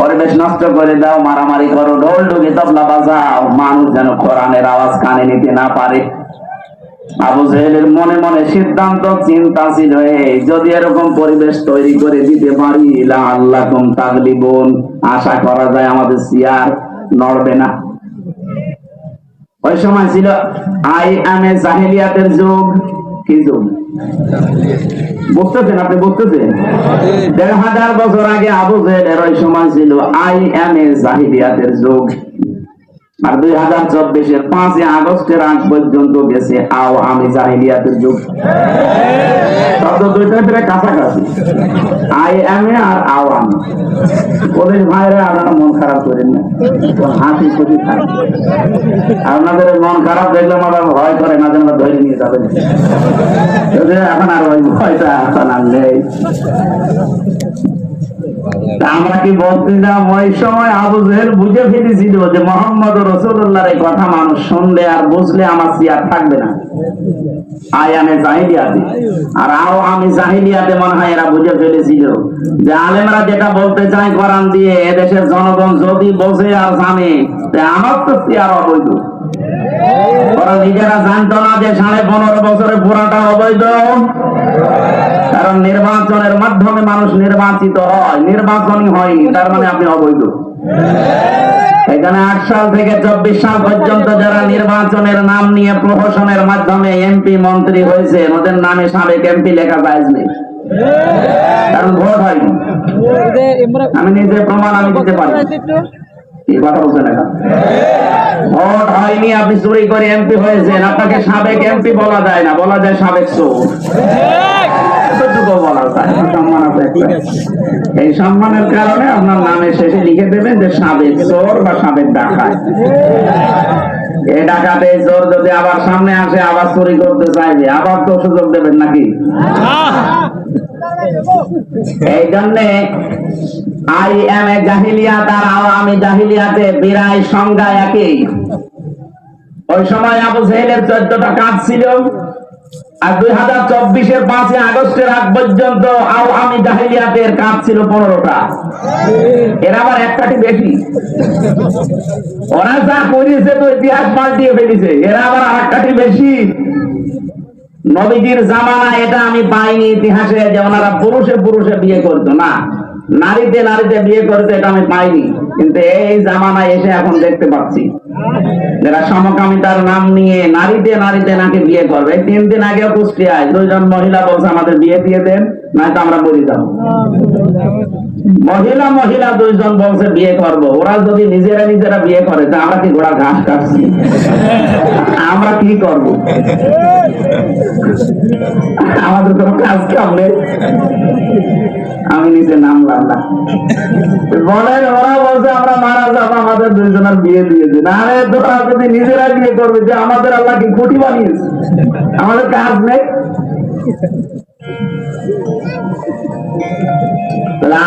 পরিবেশ নষ্ট করে দাও, মারামারি করো, ঢোল ঢুকে তবলা বাজাও, মানুষ যেন কোরআনের আওয়াজ কানে নিতে না পারে। আবু জেহেলের মনে মনে সিদ্ধান্ত, চিন্তা ছিল যদি এরকম পরিবেশ তৈরি করে দিতে পারি আল্লাহ কুম তাগলিবুন, আশা করা যায় আমাদের সিয়ার নড়বে না। ওই সময় ছিল, আই এম এ জাহিলিয়াতের যুগ। কি যুগ? বুঝতেছেন আপনি বুঝতেছেন দেড় হাজার বছর আগে আবু জেহেলের ওই সময় ছিল আই এম এ জাহিদিয়াতের যুগ। আর দুই হাজার চব্বিশের পাঁচই আগস্টের আগ পর্যন্ত গেছে আও আমি জাহিলিয়াতের যুগ। শব্দ দুইটা প্রায় কাছাকাছি। আই এম এ আর আও আমি। ওদের ভাইরা আপনারা মন খারাপ করেন না। হাসি খুশি থাকে। আপনাদের মন খারাপ দেখলে আমার ভয় করে না যেন ধরে নিয়ে যাবেন। এখন আর ওই ভয়টা নেই। আমরা কি ওই সময় আবু জেহেল বুঝে ফেলেছিল যে মোহাম্মদ এই কথা মানুষ শুনলে আর বুঝলে আমার সিয়ার থাকবে না। আই আমি জাহিলিয়াতে। আর আও আমি জাহিলিয়াতে মনে হয় এরা বুঝে ফেলেছিল যে আলেমরা যেটা বলতে চায় কোরআন দিয়ে, এদেশের জনগণ যদি বোঝে আর জানে আমার তো সিয়ার অবৈধ। ওরা নিজেরা জানতো না যে সাড়ে পনেরো বছরে পুরাটা অবৈধ। কারণ নির্বাচনের মাধ্যমে মানুষ নির্বাচিত হয় নির্বাচনই হয়নি তার মানে আপনি অবৈধ। এখানে আট সাল থেকে চব্বিশ সাল পর্যন্ত যারা নির্বাচনের নাম নিয়ে প্রহসনের মাধ্যমে এমপি মন্ত্রী হয়েছে ওদের নামে সাবেক এমপি লেখা যায় কারণ ভোট হয়নি। আমি নিজে প্রমাণ আমি দিতে পারি। কথা বলছেন এখন? ভোট হয়নি আপনি চুরি করে এমপি হয়েছেন। আপনাকে সাবেক এমপি বলা যায় না বলা যায় সাবেক চোর। এই সম্মানের কারণে আপনার নামে শেষে লিখে দেবেন যে সাবেক চোর বা সাবেক ডাকাত। এই ডাকাতে চোর যদি আবার সামনে আসে আবার চুরি করতে চাইবে আবার তো সুযোগ দেবেন নাকি? এই জন্যে আই এম এ জাহিলিয়াত সংজ্ঞা একই। ওই সময় আবু চোদ্দটা কাজ ছিল। আর দুই হাজার চব্বিশের আগস্টের আগ পর্যন্ত জাহিলিয়াতের কাজ ছিল পনেরোটা। এরা আবার একটাটি বেশি। ওরা যা করিয়েছে তো ইতিহাস পাল্টিয়ে ফেলেছে। আবার আর একটাটি বেশি। নবীজির জামানা, এটা আমি পাইনি ইতিহাসে, যে ওনারা পুরুষে পুরুষে বিয়ে করতো না। নারীতে নারীতে বিয়ে করতো এটা আমি পাইনি। কিন্তু এই জামানায় এসে এখন দেখতে পাচ্ছি। যারা সমকামিতার নাম নিয়ে নারীতে নারীতে নাকি বিয়ে করবে। তিন দিন আগে কুষ্টিয়ায় দুইজন মহিলা বলছে, আমাদের বিয়ে দিয়ে দেন, নয়তো আমরা বলি যাব। মহিলা মহিলা দুইজন বলছে, বিয়ে করব। ওরা যদি নিজেরা নিজেরা বিয়ে করে, তা আমরা কি ঘোড়া ঘাস কাটছি? আমরা কি করব? আমাদের কোনো কাজ কাম নেই। আমি নিচে নামলাম। না। বলেন ওরা বলছে, আমরা মারা আমাদের বিয়ে দিয়ে দিন। আরে, তোরা যদি নিজেরা বিয়ে করবে যে আমাদের আল্লাহ কি খুঁটি বানিয়েছে? আমাদের কাজ নেই।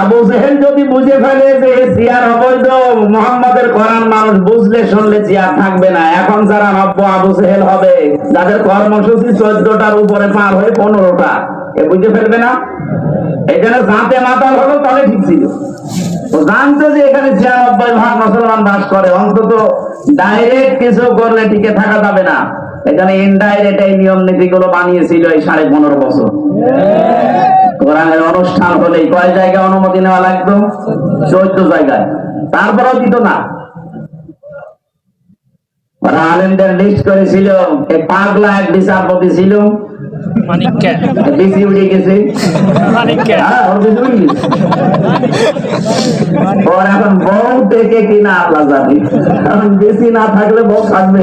আবু জেহেল যদি বুঝে ফেলে যে সিয়ার অবৈধ, মোহাম্মদের কোরআন মানুষ বুঝলে, শুনলে সিয়ার থাকবে না। এখন যারা নব্য আবু জেহেল হবে, যাদের কর্মসূচি চোদ্দটার উপরে পার হয়ে পনেরোটা, এ বুঝে ফেলবে না? এখানে মাতাল হলো, তাহলে ঠিক ছিল। জানতো যে এখানে ছিয়ানব্বই ভাগ মুসলমান বাস করে, অন্তত ডাইরেক্ট কিছু করলে টিকে থাকা যাবে না। এখানে ইনডাইরেক্ট এই নিয়ম বানিয়েছিল এই সাড়ে পনেরো বছর। কোরআনের অনুষ্ঠান হলে কয় জায়গায় অনুমতি নেওয়া লাগতো? চোদ্দ জায়গায়। তারপরেও দিত না। আলেমদের লিস্ট করেছিল পাগলা এক বিচারপতি ছিল মানিককে বেশি উঠে গেছে মানিককে ওর বেশি উঠে গেছে। ওর এখন বউ থেকে কিনা জানে কারণ বেশি না থাকলে বউ থাকবে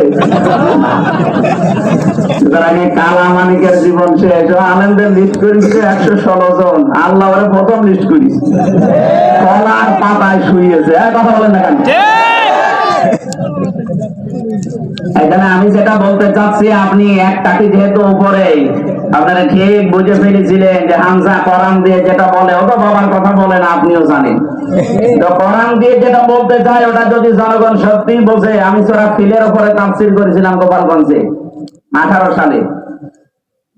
সুতরাং কালা মানিকের জীবন শেষ। আনন্দের লিস্ট করেছিল একশো ষোলো জন। আল্লাহ প্রথম লিস্ট করিস কলার পাতায় শুয়েছে হ্যাঁ কথা বলেন না কেন? এখানে আমি যেটা বলতে চাচ্ছি, আপনি একটাকে যেহেতু উপরে, আপনারা ঠিক বুঝে ফেলেছিলেন যে হামজা কোরআন দিয়ে যেটা বলে ওটা বাবার কথা বলে না, আপনিও জানেন। তো দিয়ে যেটা বলতে চায়, ওটা যদি জনগণ সত্যি বোঝে, আমি ফিলের উপরে করেছিলাম গোপালগঞ্জে, আঠারো সালে।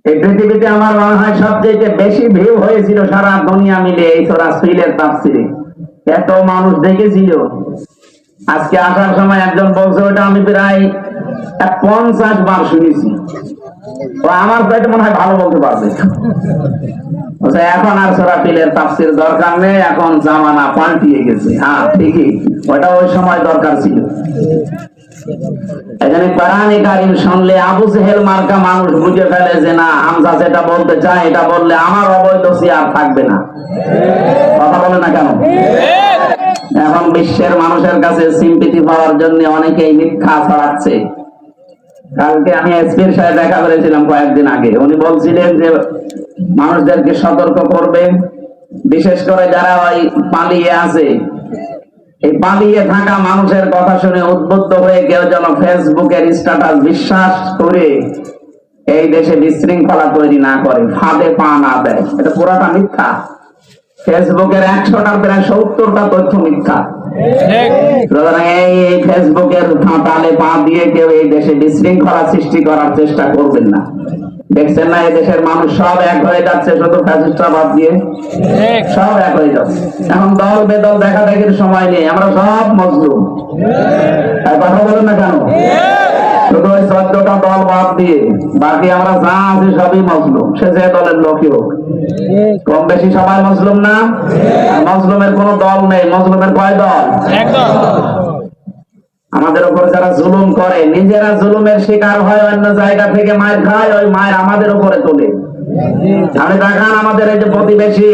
এই পৃথিবীতে আমার মনে হয় সবচেয়ে বেশি ভিউ হয়েছিল সারা দুনিয়া মিলে এই সোরা ফিলের এত মানুষ দেখেছিল। আজকে আসার সময় একজন বলছে, ওটা আমি প্রায় পঞ্চাশ বার শুনেছি। আমার চাইতে মনে হয় ভালো বলতে পারবে। এখন আর সোরা পিলের তাফসির দরকার নেই, এখন জামানা পাল্টিয়ে গেছে। হ্যাঁ ঠিকই, ওটা ওই সময় দরকার ছিল। এখানে কোরআনে কারিম শুনলে আবু জেহেল মার্কা মানুষ বুঝে ফেলে যে না, হামজা যেটা বলতে চায়, এটা বললে আমার অবৈধ আর থাকবে না। কথা বলে না কেন? এখন বিশ্বের মানুষের কাছে সিম্পিতি পাওয়ার জন্য অনেকেই মিথ্যা ছড়াচ্ছে। কালকে আমি এসপির সাথে দেখা করেছিলাম কয়েকদিন আগে। উনি বলছিলেন যে, মানুষদেরকে সতর্ক করবে। বিশেষ করে যারা ওই পালিয়ে আছে। এই পালিয়ে থাকা মানুষের কথা শুনে উদ্বুদ্ধ হয়ে কেউ যেন ফেসবুকের স্ট্যাটাস বিশ্বাস করে এই দেশে বিশৃঙ্খলা তৈরি না করে, ফাঁদে পা না দেয়। এটা পুরাটা মিথ্যা। ফেসবুকের একশোটার প্রায় সত্তরটা তথ্য মিথ্যা। এই ফেসবুকের ফাঁটালে পা দিয়ে কেউ এই দেশে বিশৃঙ্খলা সৃষ্টি করার চেষ্টা করবেন না। দেখছেন না দেশের মানুষ সব এক হয়ে যাচ্ছে শুধু ফ্যাসিস্টরা বাদ দিয়ে সব এক হয়ে যাচ্ছে। এখন দল বেদল দেখা দেখির সময় নেই আমরা সব মজলুম। কথা বলেন না কেন? শুধু ওই চোদ্দটা দল বাদ দিয়ে বাকি আমরা যা আছি সবই মজলুম। সে যে দলের লোকই হোক। কম বেশি সবাই মজলুম না? মজলুমের কোন দল নেই। মজলুমের কয় দল? আমাদের উপর যারা জুলুম করে নিজেরা জুলুমের শিকার হয় অন্য জায়গা থেকে মায়ের খায় ওই মায়ের আমাদের উপরে তোলে। আপনি দেখান আমাদের এই যে প্রতিবেশী।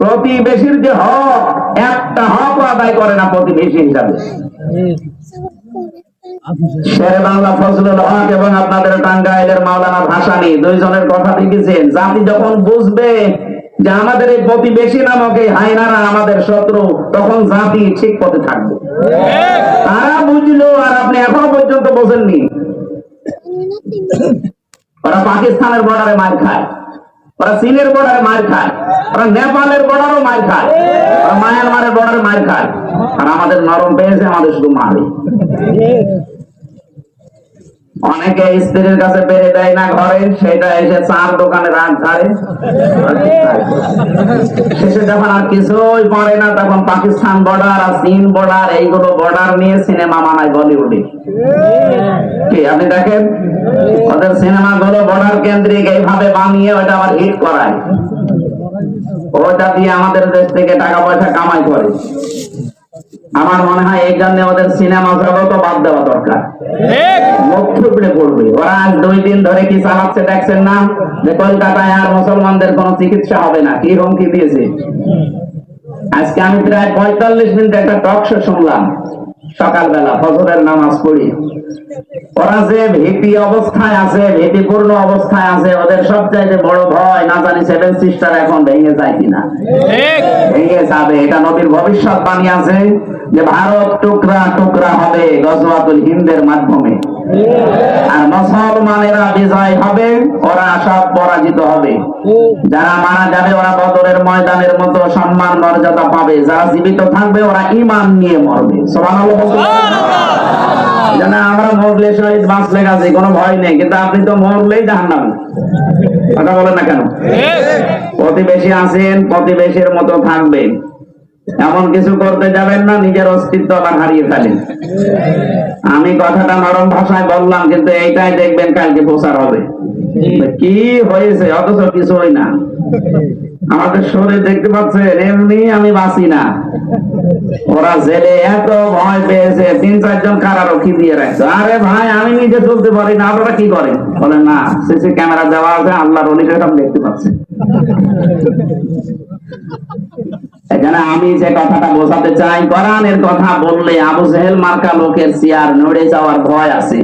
প্রতিবেশীর যে হক একটা হক আদায় করে না প্রতিবেশী হিসাবে। এবং আপনাদের টাঙ্গাইলের মাওলানা দুইজনের কথা লিখেছেন জাতি যখন বুঝবে যে আমাদের এই প্রতিবেশী নামক এই হাইনারা আমাদের শত্রু, তখন জাতি ঠিক পথে থাকবে। তারা বুঝলো আর আপনি এখনও পর্যন্ত বোঝেননি। ওরা পাকিস্তানের বর্ডারে মার খায়। ওরা চীনের বর্ডারে মার খায়। ওরা নেপালের বর্ডারও মার খায়। ওরা মায়ানমারের বর্ডারে মার খায়। আর আমাদের নরম পেয়েছে, আমাদের শুধু মারে। অনেকে স্ত্রীর কাছে পেরে দেয় না ঘরে, সেটা এসে চার দোকানে রাগ ঝাড়ে। শেষে যখন আর কিছুই পড়ে না, তখন পাকিস্তান বর্ডার আর চীন বর্ডার এইগুলো বর্ডার নিয়ে সিনেমা মানায় বলিউডে কি, আপনি দেখেন? ওদের সিনেমা গুলো বর্ডার কেন্দ্রিক, এইভাবে বানিয়ে ওটা আবার হিট করায়। ওটা দিয়ে আমাদের দেশ থেকে টাকা পয়সা কামাই করে। আমার মনে হয় এই জন্য ওদের সিনেমা জগৎ বাদ দেওয়া দরকার। মুখ থুবড়ে পড়বে। ওরা আজ দুই দিন ধরে কি চালাচ্ছে দেখছেন না? যে কলকাতায় আর মুসলমানদের কোনো চিকিৎসা হবে না। কি হুমকি দিয়েছে? আজকে আমি প্রায় পঁয়তাল্লিশ মিনিট একটা টক শো শুনলাম। সকালবেলা ফজরের নামাজ পড়ি। ওরা যে ভীতি অবস্থায় আছে ভীতিপূর্ণ অবস্থায় আছে ওদের সবচাইতে বড় ভয় না জানি সেভেন সিস্টার এখন ভেঙে যায় কিনা। ভেঙে যাবে এটা নদীর ভবিষ্যৎ বাণী আছে যে ভারত টুকরা টুকরা হবে গজওয়াতুল হিন্দের মাধ্যমে। আর মুসলমানেরা বিজয় হবে ওরা সব পরাজিত হবে। যারা মারা যাবে ওরা বদরের ময়দানের মতো সম্মান মর্যাদা পাবে। যারা জীবিত থাকবে ওরা ইমান নিয়ে মরবে? জানা আমরা মরলে শহীদ বাঁচলে গেছে কোনো ভয় নেই। কিন্তু আপনি তো মরলেই জাহান্নামে। কথা বলেন না কেন? প্রতিবেশী আছেন প্রতিবেশীর মতো থাকবেন। এমন কিছু করতে যাবেন না, নিজের অস্তিত্ব আবার হারিয়ে ফেলেন। আমি কথাটা নরম ভাষায় বললাম, কিন্তু এইটাই দেখবেন কালকে প্রচার হবে। কি হয়েছে? অথচ কিছুই না। আমাদের শরীর দেখতে পাচ্ছেন, এমনি আমি বাঁচি না। ওরা জেলে এত ভয় পেয়েছে, তিন চারজন কারারক্ষী দিয়ে রাখছে। আরে ভাই, আমি নিজে চলতে পারি না, আপনারা কি করেন? বলেন না, সিসি ক্যামেরা দেওয়া আছে, আল্লাহর সব দেখতে পাচ্ছেন। এখানে আমি যে কথাটা বোঝাতে চাই কোরআনের কথা বললে আবু জেহেল মার্কা লোকের চেয়ার নড়ে যাওয়ার ভয় আছে।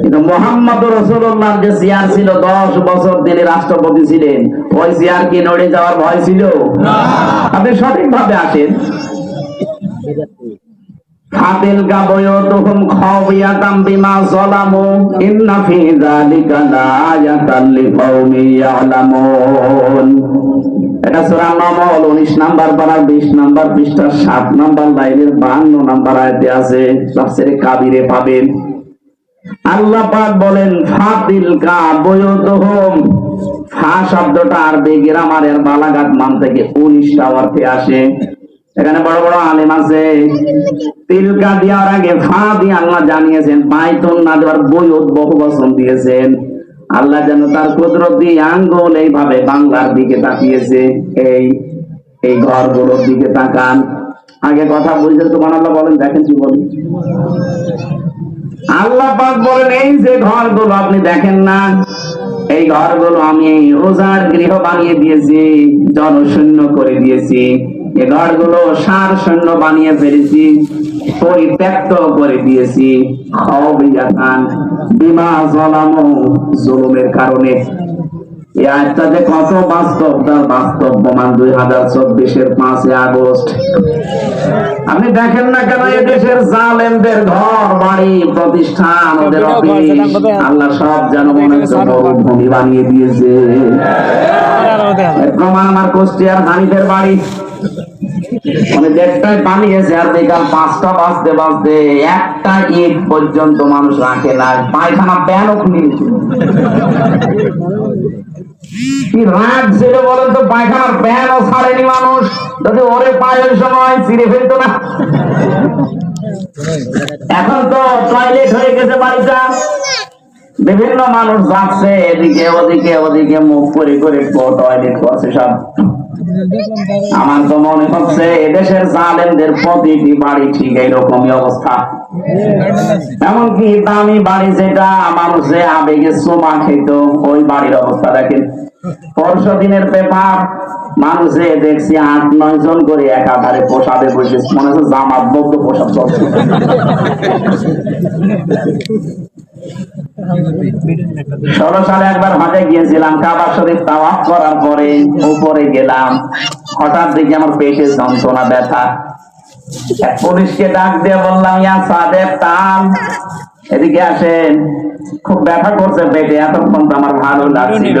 কিন্তু মোহাম্মদ রসুল্লাহ যে চেয়ার ছিল দশ বছর তিনি রাষ্ট্রপতি ছিলেন। ওই চেয়ার কি নড়ে যাওয়ার ভয় ছিল? আপনি সঠিক ভাবে আসেন ফাতিলকা বয়তুহুম খাওয়াতাম বিমা যালামু ইন্না ফি যালিকা লাআয়াতান লিকাওমি ইয়ালামুন। এটা সূরা নামল 19 নাম্বার পারার 20 নাম্বার পৃষ্ঠার 7 নাম্বার লাইনের 52 নাম্বার আয়াতে আছে, তাফসীরে কাবিরে পাবেন। আল্লাহ পাক বলেন ফাতিল কা বয়তুহুম। ফা শব্দটা আরবি গ্রামারের বালাগাত মান থেকে 19টা অর্থে আসে। এখানে বড় বড় আলেম আছে। তিলকা দেওয়ার আগে ফা দিয়ে আল্লাহ জানিয়েছেন পাইতন না দেওয়ার বহু বচন দিয়েছেন। আল্লাহ যেন তার কুদরত আঙ্গুল এইভাবে বাংলার দিকে তাকিয়েছে, এই এই ঘরগুলোর দিকে তাকান। আগে কথা বলছেন তোমার আল্লাহ বলেন, দেখেন কি বলেন। আল্লাহ পাক বলেন, এই যে ঘরগুলো আপনি দেখেন না, এই ঘরগুলো আমি রোজার গৃহ বানিয়ে দিয়েছি, জনশূন্য করে দিয়েছি। এই ঘরগুলো সার শূন্য বানিয়ে ফেলেছি। পরিত্যক্ত করে দিয়েছি। খাওয়াবিয়াতান বিমা জলামু জুলুমের কারণে। এই আয়াতটা যে কত বাস্তব তার বাস্তব প্রমাণ দুই হাজার চব্বিশের পাঁচই আগস্ট। আপনি দেখেন না কেন এই দেশের জালেমদের ঘর বাড়ি প্রতিষ্ঠান ওদের অফিস আল্লাহ সব যেন মনে হচ্ছে মরুভূমি বানিয়ে দিয়েছে। প্রমাণ আমার কুষ্টিয়ার হানিফের বাড়ি। মানে দেড়টায় বানিয়েছে আর বিকাল পাঁচটা বাজতে বাজতে একটা ইট পর্যন্ত মানুষ রাখে না, পায়খানা প্যানও খুলে গেছিল কি রাগ ছিল বলেন তো, পায়খানার প্যানও ছাড়েনি মানুষ। যদি ওরে পায় ওই সময় ছিঁড়ে ফেলতো না। এখন তো টয়লেট হয়ে গেছে বাড়িটা। বিভিন্ন মানুষ যাচ্ছে, এদিকে, ওদিকে ওদিকে, মুখ করে করে টয়লেট করছে সব। আমার তো মনে হচ্ছে এদেশের জালেমদের প্রতিটি বাড়ি ঠিক এইরকমই অবস্থা। এমনকি দামি বাড়ি যেটা, মানুষে আবেগে সোমা খেত, ওই বাড়ির অবস্থা দেখেন। পরশু দিনের পেপার, মানুষে দেখছি আট, নয় জন করে একাধারে পোষাবে বসে, মনে হচ্ছে জামাত বদ্ধ পোশাক চলছে। ষোলো সালে একবার হজে গিয়েছিলাম, কাবা শরীফ তাওয়াফ করার পরে উপরে গেলাম। হঠাৎ দেখি আমার পেটে যন্ত্রণা, ব্যথা। পুলিশকে ডাক দিয়ে বললাম, ইয়া সাদেব তাম এদিকে আসেন। খুব ব্যথা করছে পেটে, এতক্ষণ তো আমার ভালো লাগছিল।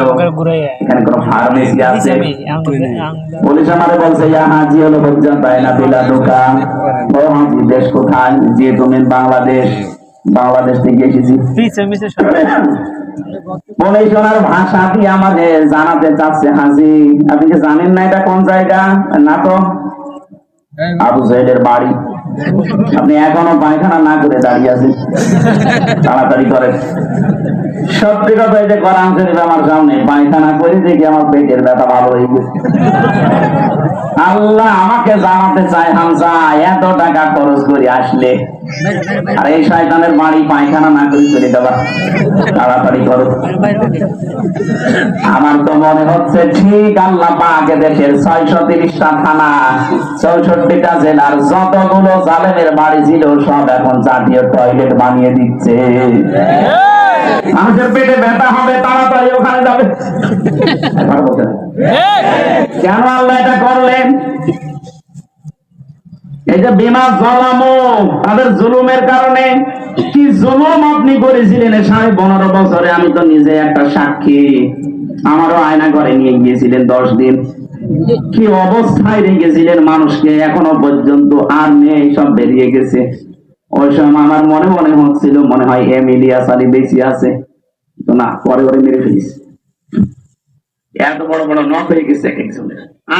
এখানে কোন ফার্মেসি আছে? পুলিশ আমারে বলছে, ইয়া হাজি হলো বিলা দোকান? ও হাজি, দেশ কোথায়? যে তুমি বাংলাদেশ। বাংলাদেশ থেকে এসেছি। বলে শোনার ভাষা দিয়ে আমাদের জানাতে চাচ্ছে হাজি আপনি কি জানেন না এটা কোন জায়গা? না তো? আবু সাইদের বাড়ি। আপনি এখনও পায়খানা না করে দাঁড়িয়ে আছেন। তাড়াতাড়ি সত্যি কথা এই যে কোরআন শরীফ, আমার সামনে পায়খানা করে দেখি আমার পেটের ব্যথা ভালো হয়ে গেছে। আল্লাহ আমাকে জানাতে চায় হামসা এত টাকা খরচ করে আসলে। আর এই শয়তানের বাড়ি পায়খানা না করে চলে তাড়াতাড়ি করো। আমার তো মনে হচ্ছে ঠিক আল্লাহ পাক দেশের ছয়শো তিরিশটা থানা, চৌষট্টিটা জেলার যতগুলো জালেমের বাড়ি ছিল সব এখন জাতীয় টয়লেট বানিয়ে দিচ্ছে। মানুষের পেটে ব্যথা হবে তাড়াতাড়ি ওখানে যাবে। কেন আল্লাহ এটা করলেন? এই যে বিমা জলামো তাদের জুলুমের কারণে কি জুলুম আপনি করেছিলেন? সাড়ে পনেরো বছরে আমি তো নিজে একটা সাক্ষী। আমারও আয়না করে নিয়ে গিয়েছিলেন দশ দিন। কি অবস্থায় রেখেছিলেন মানুষকে? এখনও পর্যন্ত আর নেই সব বেরিয়ে গেছে। ওই সময় আমার মনে মনে হচ্ছিল, মনে হয় এম ইলিয়াস আলী বেশি আছে না, পরে ওরে মেরে ফেলিস এত বড় বড় নখ হয়ে গেছে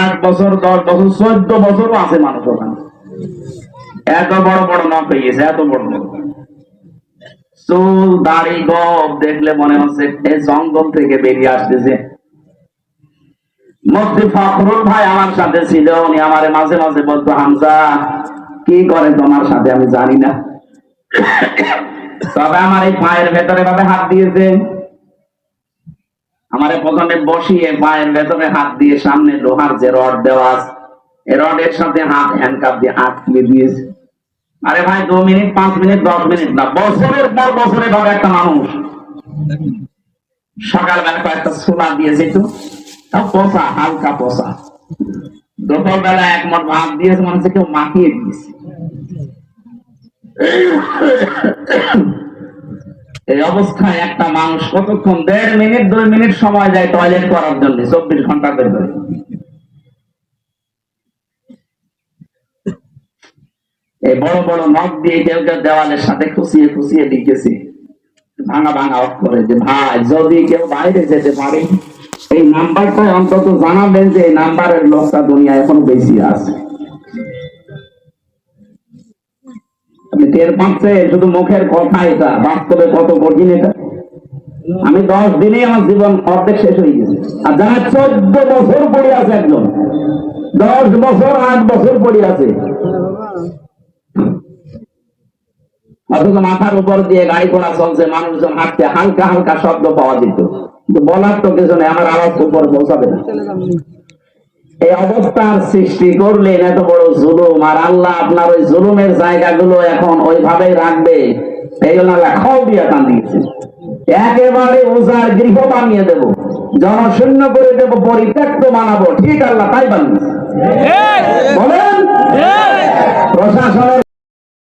আট বছর, দশ বছর, চোদ্দ বছরও আছে মানুষ ওখানে। এত বড় বড় নখ হয়ে গেছে, এত বড় বড় চুল, দাড়ি গপ দেখলে মনে হচ্ছে এই জঙ্গল থেকে বেরিয়ে আসতেছে। মুফতি ফখরুল ভাই আমার সাথে ছিল, উনি আমারে মাঝে মাঝে বলতো, হামজা, কি করে তোমার সাথে? আমি জানি না। তবে আমার এই পায়ের ভেতরে ভাবে হাত দিয়েছে। আমারে প্রথমে বসিয়ে পায়ের ভেতরে হাত দিয়ে সামনে লোহার যে রড দেওয়া এই রডের সাথে হাত হ্যান্ডকাপ দিয়ে আটকে দিয়েছে। আরে ভাই, দু মিনিট, পাঁচ মিনিট, দশ মিনিট না, বছরের পর বছরে ভাবে একটা মানুষ। সকালবেলা কয়েকটা ছোলা দিয়েছে একটু। তাও হালকা ভাত দিয়েছে কেউ মাখিয়ে দিয়েছে। এই অবস্থায় একটা মানুষ কতক্ষণ, দেড় মিনিট, দুই মিনিট সময় যায় টয়লেট করার জন্য, চব্বিশ ঘণ্টা করে এই বড় বড় নখ দিয়ে কেউ কেউ দেওয়ালের সাথে খুশিয়ে খুশিয়ে লিখেছি, ভাঙা ভাঙা অক্ষরে যে, ভাই, যদি কেউ বাইরে যেতে পারে এই নাম্বারটা অন্তত জানাবেন যে এই নাম্বারের লোকটা দুনিয়া এখন বেশি আছে। টের শুধু মুখের কথা এটা, বাস্তবে কত কঠিন এটা? আমি দশ দিনে আমার জীবন অর্ধেক শেষ হয়ে গেছে। আর যারা চোদ্দ বছর পড়ে আছে একজন, দশ বছর, আট বছর পড়ে আছে। অথচ মাথার উপর দিয়ে গাড়ি ঘোড়া চলছে, মানুষজন হাঁটছে হালকা হালকা শব্দ পাওয়া যেত। বলার তো আমার আওয়াজ তো পরে পৌঁছাবে না। এই অবস্থার সৃষ্টি করলেন এত বড় জুলুম আর আল্লাহ আপনার ওই জুলুমের জায়গাগুলো এখন রাখবে। এই জন্য আল্লাহ খাও দিয়ে টান দিয়েছে একেবারে ওজার গৃহ বানিয়ে দেব জনশূন্য করে দেব পরিত্যক্ত মানাবো। ঠিক আল্লাহ তাই বানিয়েছে। বলেন? প্রশাসনের